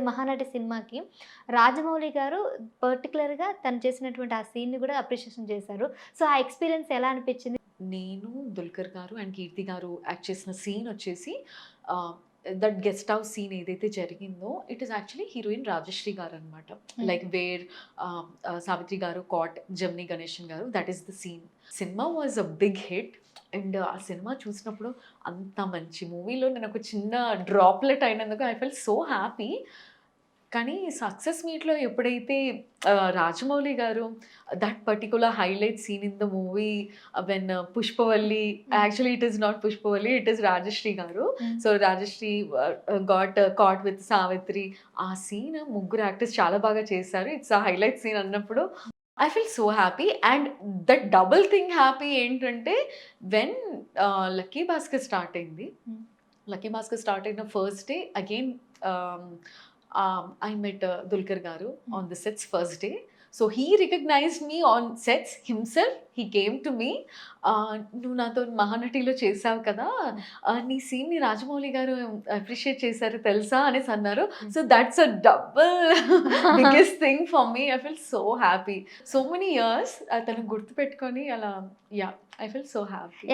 అదే మహానటి సినిమాకి రాజమౌళి గారు పర్టికులర్గా తను చేసినటువంటి ఆ సీన్ని కూడా అప్రిషియేషన్ చేశారు. సో ఆ ఎక్స్పీరియన్స్ ఎలా అనిపించింది? నేను దుల్కర్ గారు అండ్ కీర్తి గారు యాక్ట్ చేసిన సీన్ వచ్చేసి దట్ గెస్ట్ హౌస్ సీన్ ఏదైతే జరిగిందో it is actually heroine Rajasree garu అనమాట లైక్ వేర్ సావిత్రి గారు caught Gemini Ganesan garu that is the scene cinema was a big hit and ఆ సినిమా చూసినప్పుడు అంత మంచి మూవీలో నేను ఒక చిన్న డ్రాప్లెట్ అయినందుకు ఐ ఫెల్ సో హ్యాపీ కానీ సక్సెస్ మీట్లో ఎప్పుడైతే Rajamouli garu that particular highlight scene in the movie when Pushpavalli actually it is not Pushpavalli it is Rajasree garu. So Rajasree got caught with Savitri ఆ scene ముగ్గురు actors చాలా బాగా చేశారు. It's ఆ highlight scene అన్నప్పుడు I feel so happy. And that double thing happy ఏంటంటే when lucky Bhaskar start అయింది. Hmm. Lucky Bhaskar start అయిన first day again I met Dulquer garu. On the sets first day so he recognized me on sets himself he came to me నువ్వు నాతో మహానటిలో చేసావు కదా. నీ సీన్ని రాజమౌళి గారు appreciate చేశారు తెలుసా? అనేసి అన్నారు. So that's a double biggest thing for me I feel so happy so many years తను గుర్తుపెట్టుకొని అలా yeah I feel so happy